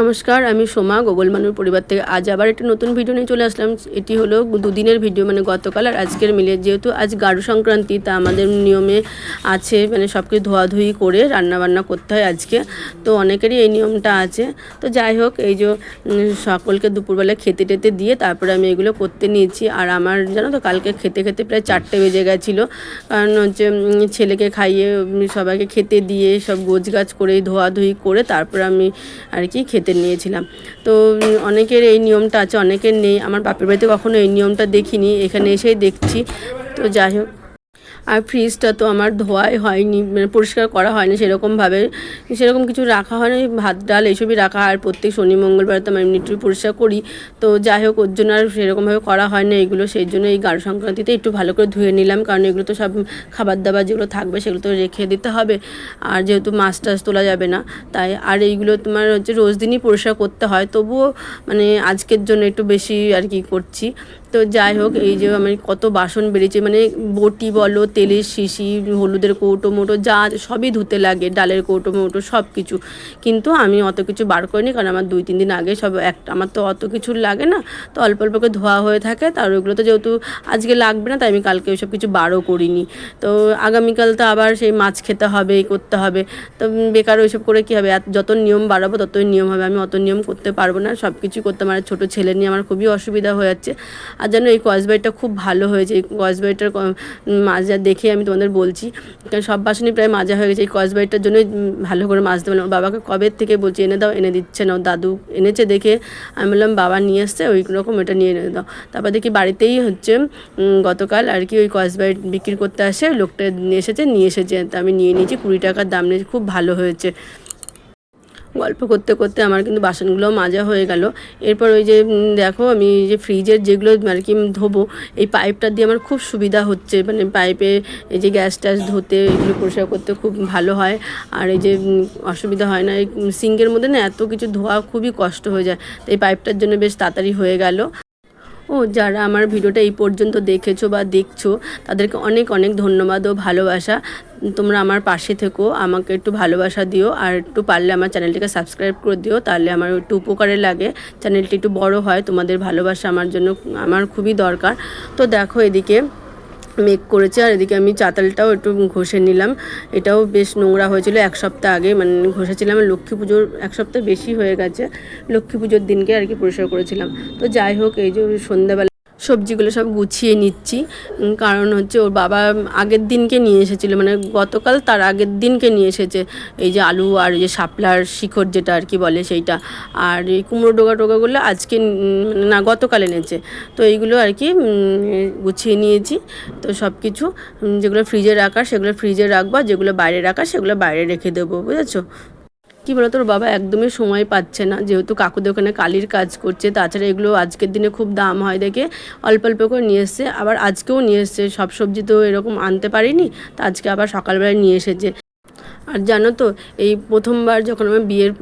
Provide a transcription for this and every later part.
নমস্কার, আমি সোমা গোগল মানুর পরিবার থেকে আজ আবার একটা নতুন ভিডিও নিয়ে চলে আসলাম। এটি হলো দুদিনের ভিডিও মানে গতকাল আর আজকের মিলে। যেহেতু আজ গাঢ় সংক্রান্তি, তা আমাদের নিয়মে আছে মানে সব কিছু ধোয়াধুয়ি করে রান্নাবান্না করতে হয় আজকে। তো অনেকেরই এই নিয়মটা আছে। তো যাই হোক, এই যে সকলকে দুপুরবেলা খেতে টেতে দিয়ে তারপরে আমি এগুলো করতে নিয়েছি। আর আমার, জানো তো, কালকে খেতে খেতে প্রায় চারটে বেজে গেছিল। কারণ হচ্ছে ছেলেকে খাইয়ে সবাইকে খেতে দিয়ে সব গোছ গাছ করে ধোয়াধুয়ি করে তারপরে আমি আর কি খেতে নিয়েছিলাম। তো অনেকের এই নিয়মটা আছে, অনেকের নেই। আমার বাপের বাড়িতে কখনো এই নিয়মটা দেখিনি। এখানে এসেই দেখছি। তো যাই হোক। আর ফ্রিজটা তো আমার ধোয়াই হয়নি মানে পরিষ্কার করা হয়নি সেরকমভাবে। সেরকম কিছু রাখা হয়নি ভাত, ডাল এইসবই রাখা আর প্রত্যেক শনি, মঙ্গলবার তো আমি এমনি পরিষ্কার করি। তো যাই হোক, ওর জন্য আর সেরকমভাবে করা হয় না এগুলো সেই জন্য এই গাঢ় সংক্রান্তিতে একটু ভালো করে ধুয়ে নিলাম। কারণ এগুলো তো সব খাবার দাবার যেগুলো থাকবে সেগুলো তো রেখে দিতে হবে। আর যেহেতু মাছ টাছ তোলা যাবে না, তাই আর এইগুলো তোমার হচ্ছে রোজ দিনই পরিষ্কার করতে হয়। তবুও মানে আজকের জন্য একটু বেশি আর কি করছি। তো যাই হোক, এই যে আমি কত বাসন বেড়েছে মানে বটি বলো, তেলের শিশি, হলুদের কৌটো মোটো, যা সবই ধুতে লাগে, ডালের কৌটো মোটো সব কিছু কিন্তু আমি অত কিছু বার করিনি, কারণ আমার দুই, তিন দিন আগে সব একটা আমার তো অত কিছু লাগে না, তো অল্প অল্প করে ধোয়া হয়ে থাকে, তার ওইগুলো তো যেহেতু আজকে লাগবে না, তাই আমি কালকে ওইসব কিছু বারও করিনি। তো আগামীকাল তো আবার সেই মাছ খেতে হবে করতে হবে, তো বেকার ওইসব করে কী হবে যত নিয়ম বাড়াবো ততই নিয়ম হবে, আমি অত নিয়ম করতে পারব না সব কিছু করতে আমার ছোটো ছেলে নিয়ে আমার খুবই অসুবিধা হয়ে যাচ্ছে। আর যেন এই কসবাইটা খুব ভালো হয়েছে। এই কসবাইটার মাজা দেখে আমি তোমাদের বলছি। কারণ সব বাসনই প্রায় মাজা হয়ে গেছে। এই কসবাইটার জন্যই ভালো করে মাজতে পারলাম। বাবাকে কবে থেকে বলছি, এনে দাও, এনে দিচ্ছে না। দাদু এনেছে দেখে আমি বললাম, বাবা নিয়ে আসছে ওই রকম এটা নিয়ে এনে দাও। তারপর দেখি বাড়িতেই হচ্ছে গতকাল আর কি ওই কসবাইট বিক্রি করতে আসে, লোকটা এসেছে, নিয়ে এসেছে। তা আমি নিয়ে নিয়েছি, কুড়ি টাকার দাম নিয়েছি, খুব ভালো হয়েছে। গল্প করতে করতে আমার কিন্তু বাসনগুলো মাজা হয়ে গেল। এরপর ওই যে দেখো আমি যে ফ্রিজের যেগুলো আর কি ধোবো, এই পাইপটা দিয়ে আমার খুব সুবিধা হচ্ছে। মানে পাইপে এই যে গ্যাস ট্যাস ধুতে, এগুলো পরিষ্কার করতে খুব ভালো হয়। আর এই যে অসুবিধা হয় না। এই সিঙ্কের মধ্যে না এত কিছু ধোয়া খুবই কষ্ট হয়ে যায়। তো এই পাইপটার জন্য বেশ তাড়াতাড়ি হয়ে গেল। ও যারা আমার ভিডিওটা এই পর্যন্ত দেখেছ বা দেখছ, তাদেরকে অনেক অনেক ধন্যবাদ ও ভালোবাসা। তোমরা আমার পাশে থেকো, আমাকে একটু ভালোবাসা দিও, আর একটু পারলে আমার চ্যানেলটিকে সাবস্ক্রাইব করে দিও, তাহলে আমার একটু উপকারে লাগে। চ্যানেলটি একটু বড় হয়, তোমাদের ভালোবাসা আমার জন্য আমার খুবই দরকার। তো দেখো এদিকে মেক করেছে, আর এদিকে আমি চাতালটাও একটু ঘষে নিলাম। এটাও বেশ নোংরা হয়েছিল, এক সপ্তাহ আগে মানে ঘষেছিলাম লক্ষ্মী পুজোর এক সপ্তাহ বেশি হয়ে গেছে। লক্ষ্মী পুজোর দিনকে আর কি পরিষ্কার করেছিলাম। তো যাই হোক, এই যে সন্ধ্যাবেলা সবজিগুলো সব গুছিয়ে নিচ্ছি। কারণ হচ্ছে ওর বাবা আগের দিনকে নিয়ে এসেছিল মানে গতকাল তার আগের দিনকে নিয়ে এসেছে। এই যে আলু আর এই যে শাপলার শিখর যেটা আর কি বলে সেইটা। আর এই কুমড়ো ডোকা টোকাগুলো আজকে না, গতকাল এনেছে। তো এইগুলো আর কি গুছিয়ে নিয়েছি। তো সব কিছু যেগুলো ফ্রিজে রাখা সেগুলো ফ্রিজে রাখব যেগুলো বাইরে রাখা সেগুলো বাইরে রেখে দেবো, বুঝেছ? কী বলতো তোর বাবা একদমই সময় পাচ্ছে না। যেহেতু কাকুদের ওখানে কালির কাজ করছে, তাছাড়া এগুলো আজকের দিনে খুব দাম হয় দেখে অল্প অল্প করে নিয়ে এসছে। আবার আজকেও নিয়ে এসছে, সব সবজি তো এরকম আনতে পারিনি, তা আজকে আবার সকালবেলায় নিয়ে এসেছে। আর জানো তো, এই প্রথমবার যখন আমার বিয়ের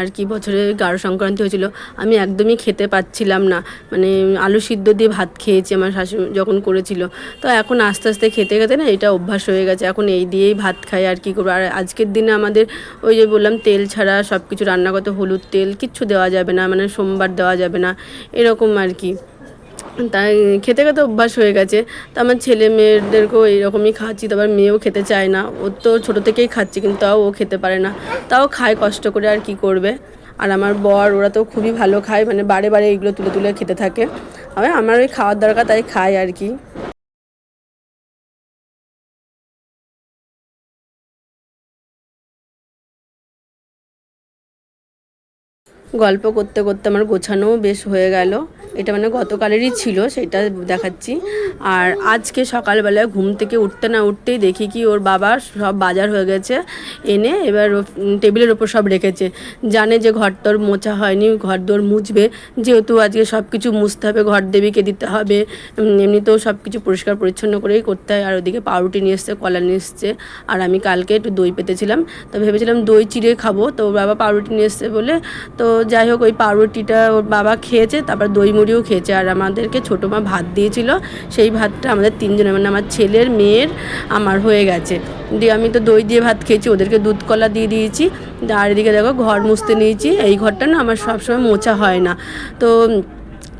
আর কি বছরে গাঢ় সংক্রান্তি হয়েছিল, আমি একদমই খেতে পাচ্ছিলাম না। মানে আলু সিদ্ধ দিয়ে ভাত খেয়েছি আমার শাশুড়ি যখন করেছিল। তো এখন আস্তে আস্তে খেতে খেতে না এটা অভ্যাস হয়ে গেছে। এখন এই দিয়েই ভাত খাই আর কি করব। আর আজকের দিনে আমাদের ওই যে বললাম, তেল ছাড়া সব কিছু রান্না করতে হলুদ তেল কিচ্ছু দেওয়া যাবে না। মানে সোমবার দেওয়া যাবে না। এরকম আর কি। তাই খেতে খেতে অভ্যাস হয়ে গেছে। তো আমার ছেলে মেয়েদেরকেও এইরকমই খাচ্ছি তারপর মেয়েও খেতে চায় না। ও তো ছোটো থেকেই খাচ্ছি, কিন্তু তাও ও খেতে পারে না। তাও খায় কষ্ট করে আর কি করবে। আর আমার বর, ওরা তো খুবই ভালো খায় মানে বারে বারে এগুলো তুলে তুলে খেতে থাকে। আমি আমার ওই খাওয়ার দরকার, তাই খায় আর কি। গল্প করতে করতে আমার গোছানোও বেশ হয়ে গেল। এটা মানে গতকালেরই ছিল, সেটা দেখাচ্ছি। আর আজকে সকালবেলায় ঘুম থেকে উঠতে না উঠতেই দেখি কি ওর বাবা সব বাজার হয়ে গেছে, এনে এবার টেবিলের ওপর সব রেখেছে। জানে যে ঘর তোর মোছা হয়নি, ঘর দোর মুছবে, যেহেতু আজকে সব কিছু মুছতে হবে, ঘর দেবীকে দিতে হবে এমনিতেও সব কিছু পরিষ্কার পরিচ্ছন্ন করেই করতে হয়, আর ওদিকে পাউরুটি নিয়ে এসছে, কলা নিয়ে এসছে। আর আমি কালকে একটু দই পেতেছিলাম, তো ভেবেছিলাম দই চিড়ে খাব, তো বাবা পাউরুটি নিয়ে এসছে বলে, তো যাই হোক ওই পাউরুটিটা ওর বাবা খেয়েছে, তারপর দই মুড়িও খেয়েছে। আর আমাদেরকে ছোটো মা ভাত দিয়েছিল। সেই ভাতটা আমাদের তিনজনের মানে আমার ছেলের মেয়ের আমার হয়ে গেছে। দিয়ে আমি তো দই দিয়ে ভাত খেয়েছি, ওদেরকে দুধ কলা দিয়ে দিয়েছি। আর এদিকে দেখো ঘর মুছতে নিয়েছি। এই ঘরটা না আমার সবসময় মোছা হয় না। তো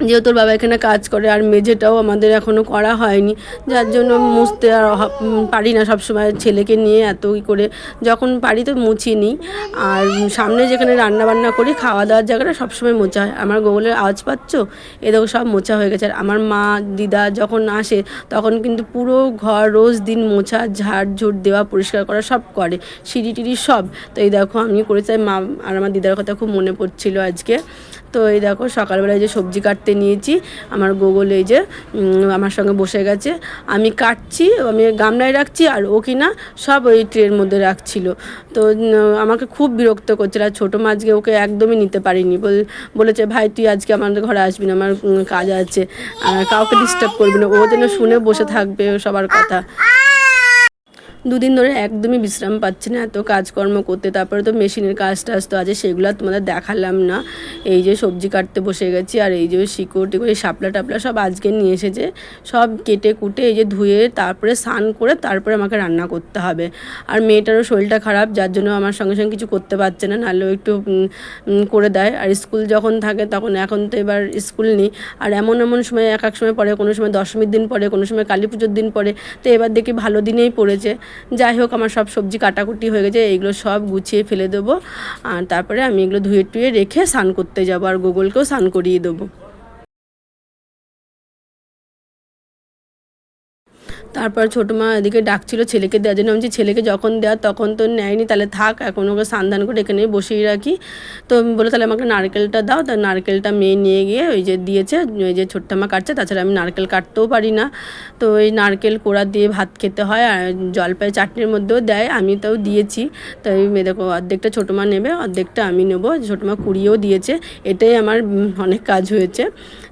যেহেতু ওর বাবা এখানে কাজ করে আর মেঝেটাও আমাদের এখনও করা হয়নি। যার জন্য মুছতে আর পারি না সবসময় ছেলেকে নিয়ে এত ই করে। যখন পারি তো মুছি নিই আর সামনে যেখানে রান্না বান্না করি খাওয়া দাওয়ার জায়গাটা সবসময় মোচা হয়। আমার গোগলের আওয়াজ পাচ্ছ? এ দেখো সব মোছা হয়ে গেছে। আর আমার মা, দিদা যখন আসে, তখন কিন্তু পুরো ঘর রোজ দিন মোছা, ঝাড় ঝুট দেওয়া, পরিষ্কার করা সব করে। সিঁড়ি টিড়ি সব। তো এই দেখো আমি করে চাই মা আর আমার দিদার কথা খুব মনে পড়ছিল আজকে। তো এই দেখো, সকালবেলায় যে সবজি কাটতে নিয়েছি, আমার গোগল এই যে আমার সঙ্গে বসে গেছে। আমি কাটছি, আমি গামলায় রাখছি, আর ও কিনা সব ওই ট্রের মধ্যে রাখছিল। তো আমাকে খুব বিরক্ত করছিল, আর ছোটো মাছকে ওকে একদমই নিতে পারিনি। বল- বলেছে, ভাই, তুই আজকে আমাদের ঘরে আসবি না, আমার কাজ আছে। আর কাউকে ডিস্টার্ব করবি না। ও যেন শুনে বসে থাকবে সবার কথা। দুদিন ধরে একদমই বিশ্রাম পাচ্ছি না, এত কাজকর্ম করতে, তারপরে তো মেশিনের কাজ টাজ তো আছে, সেগুলো তোমাদের দেখালাম না। এই যে সবজি কাটতে বসে গেছি, আর এই যে শিকড় টিকড়, এই শাপলা টাপলা সব আজকে নিয়ে এসেছে, সব কেটে কুটে এই যে ধুয়ে তারপরে স্নান করে তারপরে আমাকে রান্না করতে হবে। আর মেয়েটারও শরীরটা খারাপ, যার জন্য আমার সঙ্গে সঙ্গে কিছু করতে পারছে না নাহলেও একটু করে দেয়। আর স্কুল যখন থাকে তখন, এখন তো এবার স্কুল নেই। আর এমন এমন সময়, এক এক সময় পড়ে কোনো সময় দশমীর দিন পরে, কোনো সময় কালী পুজোর দিন পড়ে তো এবার দেখি ভালো দিনেই পড়েছে। যাই হোক, আমার সব সবজি কাটাকুটি হয়ে গেছে, এইগুলো সব গুছিয়ে ফেলে দেবো। আর তারপরে আমি এগুলো ধুয়ে টুয়ে রেখে স্নান করতে যাব, আর গুগলকেও স্নান করিয়ে দেবো। তারপর ছোটো মা এদিকে ডাকছিল ছেলেকে দেওয়ার জন্য। আমি ছেলেকে যখন দেওয়া তখন তো নেয়নি, তাহলে থাক, এখন ওকে সান্ধান করে এখানে বসিয়ে রাখি। তো আমি বলে তাহলে আমাকে নারকেলটা দাও। তা নারকেলটা মেয়ে নিয়ে গিয়ে ওই যে দিয়েছে, ওই যে ছোট্ট মা কাটছে, তাছাড়া আমি নারকেল কাটতেও পারি না। তো ওই নারকেল কোড়া দিয়ে ভাত খেতে হয় আর জলপাই চাটনির মধ্যেও দেয়, আমি তাও দিয়েছি। তাই দেখো, অর্ধেকটা ছোটো মা নেবে, অর্ধেকটা আমি নেব। ছোটো মা কুড়িয়েও দিয়েছে, এটাই আমার অনেক কাজ হয়েছে।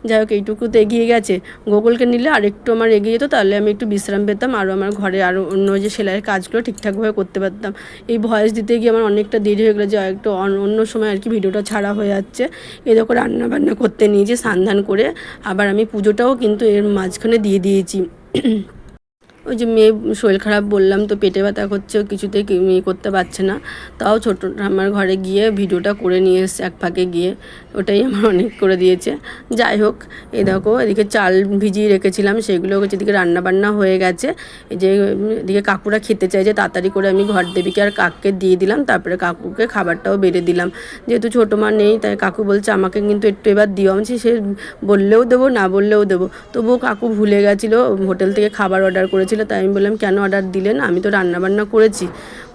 যাই হোক এইটুকু তো এগিয়ে গেছে। গোকুলকে নিলে আর একটু আমার এগিয়ে যেত, তাহলে আমি একটু বিশ্রাম পেতাম আরও আমার ঘরে আরও অন্য যে সেলাইয়ের কাজগুলো ঠিকঠাকভাবে করতে পারতাম। এই ভয়েস দিতে গিয়ে আমার অনেকটা দেরি হয়ে গেলো যে একটু অন- অন্য সময় আর কি ভিডিওটা ছাড়া হয়ে যাচ্ছে। এই দেখো রান্না বান্না করতে নিয়েছি সান্ধান করে আবার আমি পুজোটাও কিন্তু এর মাঝখানে দিয়ে দিয়েছি। ওই যে মেয়ে শরীর খারাপ বললাম তো পেটে ব্যথা করছে কিছুতে ইয়ে করতে পারছে না। তাও ছোটো আমার ঘরে গিয়ে ভিডিওটা করে নিয়ে এসছে এক ফাঁকে গিয়ে, ওটাই আমার অনেক করে দিয়েছে। যাই হোক, এই দেখো, এদিকে চাল ভিজিয়ে রেখেছিলাম সেগুলো হচ্ছে এদিকে রান্না বান্না হয়ে গেছে। এই যে, এদিকে কাকুরা খেতে চাইছে তাড়াতাড়ি করে আমি ঘর দেবীকে আর কাককে দিয়ে দিলাম, তারপরে কাকুকে খাবারটাও বেড়ে দিলাম। যেহেতু ছোটো মা নেই, তাই কাকু বলছে আমাকে কিন্তু একটু এবার দিও। আমি সে বললেও দেবো, না বললেও দেবো। তবুও কাকু ভুলে গেছিল, হোটেল থেকে খাবার অর্ডার করেছিল তাই আমি বললাম, কেন অর্ডার দিলেন আমি তো রান্না বান্না করেছি,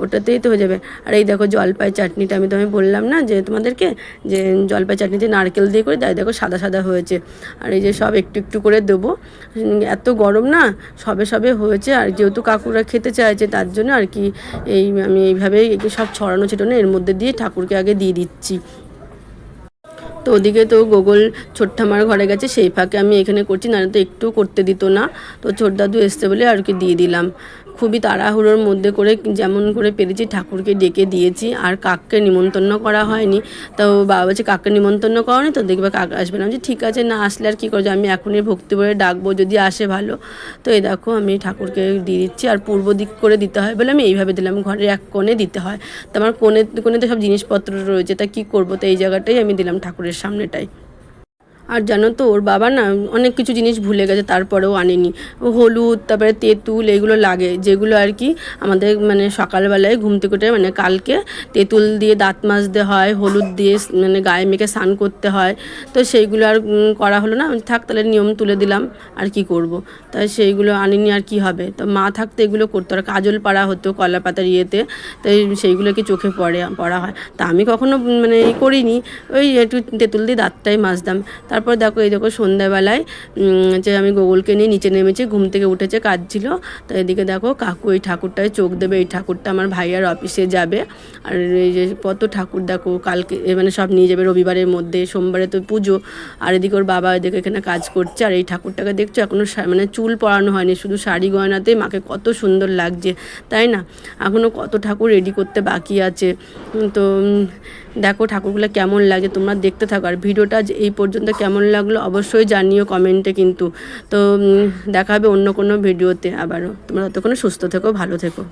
ওটাতেই তো হয়ে যাবে। আর এই দেখো, জলপাই চাটনিটা আমি তোমায় বললাম না, যে তোমাদেরকে, যে জলপাই চাটনিতে নারকেল দিয়ে করে, তাই দেখো সাদা সাদা হয়েছে। আর এই যে সব একটু একটু করে দেবো। এত গরম না, সবে সবে হয়েছে, আর যেহেতু কাকুরা খেতে চাইছে, তার জন্য আর কি এই আমি এইভাবেই সব ছড়ানো ছিটানো এর মধ্যে দিয়ে ঠাকুরকে আগে দিয়ে দিচ্ছি। তো ওদিকে তো গোগল ছোট্টামার ঘরে গেছে, সেই ফাঁকে আমি এখানে করছি, নাহলে তো একটু করতে দিত না। তো ছোট দাদু এসছে বলে আর কি দিয়ে দিলাম। খুবই তাড়াহুড়োর মধ্যে করে যেমন করে পেরেছি ঠাকুরকে ডেকে দিয়েছি। আর কাককে নিমন্ত্রণ করা হয়নি। তো বাবা বলছে কাককে নিমন্ত্রণ করেনি তো? দেখবে কাক আসবে না। বলছি, ঠিক আছে না আসলে আর কী করছে আমি এখনই ভক্তি করে ডাকবো যদি আসে ভালো। তো এই দেখো আমি ঠাকুরকে দিয়ে দিচ্ছি। আর পূর্ব দিক করে দিতে হয় বলে আমি এইভাবে দিলাম। ঘরের এক কোণে দিতে হয়। তো আমার কোণে কোণেতে সব জিনিসপত্র রয়েছে। তা কী করব? তো এই জায়গাটাই আমি দিলাম ঠাকুরের সামনেটাই। আর জানো তো, ওর বাবা না অনেক কিছু জিনিস ভুলে গেছে, তারপরেও আনেনি। হলুদ, তারপরে তেঁতুল, এগুলো লাগে। যেগুলো আর কি আমাদের মানে সকালবেলায় ঘুম থেকে উঠে মানে কালকে তেঁতুল দিয়ে দাঁত মাজতে হয়, হলুদ দিয়ে মানে গায়ে মেখে স্নান করতে হয়। তো সেইগুলো আর করা হলো না। থাক, তাহলে নিয়ম তুলে দিলাম, আর কি করব। তাই সেইগুলো আনিনি আর কি হবে। তো মা থাকতে এগুলো করতো। আর কাজল পাড়া হতো কলা পাতার ইয়েতে তাই সেইগুলো কি চোখে পড়ে, পড়া হয়। তা আমি কখনো মানে করিনি। ওই একটু তেঁতুল দিয়ে দাঁতটাই মাজতাম। তারপর দেখো, এই দেখো সন্ধ্যাবেলায় যে আমি গোগলকে নিয়ে নিচে নেমেছি, ঘুম থেকে উঠেছে কাজ ছিল তো এদিকে দেখো, কাকু এই ঠাকুরটায় চোখ দেবে, এই ঠাকুরটা আমার ভাইয়ার অফিসে যাবে। আর এই যে কত ঠাকুর দেখো, কালকে মানে সব নিয়ে যাবে রবিবারের মধ্যে, সোমবারে তো পুজো। আর এদিকে ওর বাবা এদিকে এখানে কাজ করছে, আর এই ঠাকুরটাকে দেখছ এখনও মানে চুল পরানো হয়নি, শুধু শাড়ি গয়নাতে মাকে কত সুন্দর লাগছে, তাই না? এখনও কত ঠাকুর রেডি করতে বাকি আছে। তো দেখো ঠাকুরগুলো কেমন লাগে তোমরা দেখতে থাকো। আর ভিডিওটা এই পর্যন্ত কেমন লাগল অবশ্যই জানিও কমেন্টে কিন্তু। তো দেখা হবে অন্য কোনো ভিডিওতে আবারও। তোমরা অতক্ষণ সুস্থ থেকো, ভালো থেকো।